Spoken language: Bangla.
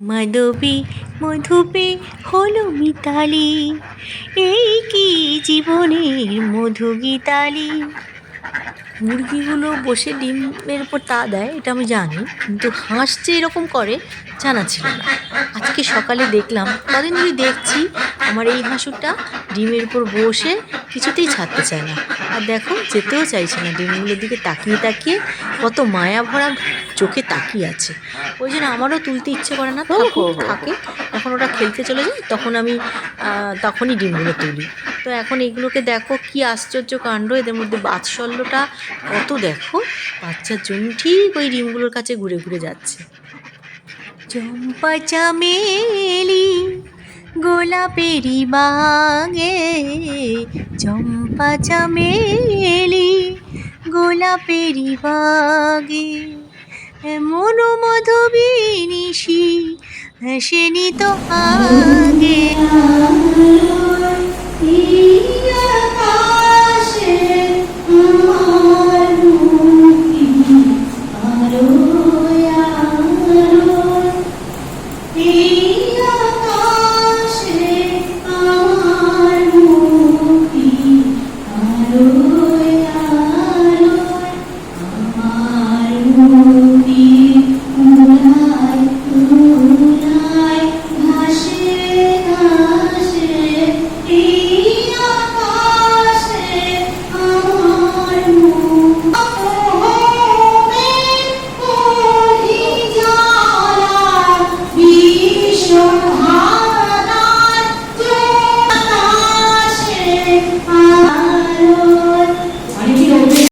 মাধবী, মধুপে হলো মিতালি। এই কি জীবনের মধু গীতালি? মুরগিগুলো বসে ডিমের উপর তা দেয়, এটা আমি জানি, কিন্তু হাঁস যে এরকম করে, জানা ছিল না। আজকে সকালে দেখলাম, কদিন ধরে দেখছি, আমার এই হাঁসুরটা ডিমের উপর বসে কিছুতেই ছাড়তে চায় না। আর দেখো যেতেও চাইছে না। ডিমগুলোর দিকে তাকিয়ে তাকিয়ে কত মায়া ভরা চোখে তাকিয়ে আছে। ওই জন্য আমারও তুলতে ইচ্ছে করে না। থাকুক থাকে। যখন ওরা খেলতে চলে যায় তখন আমি তখনই ডিমগুলো তুলি। তো এখন এগুলোকে দেখো কি আশ্চর্য কাণ্ড। এদের মধ্যে বাৎসল্যটা কত দেখো। বাচ্চার জন্য ঠিক ওই ডিমগুলোর কাছে ঘুরে ঘুরে যাচ্ছে। চম্পা চামেলি গোলাপেরি বাগে চম্পা চামেলি গোলাপেরি বাগে মন মধুবিনিশি হাসেনি তো আগে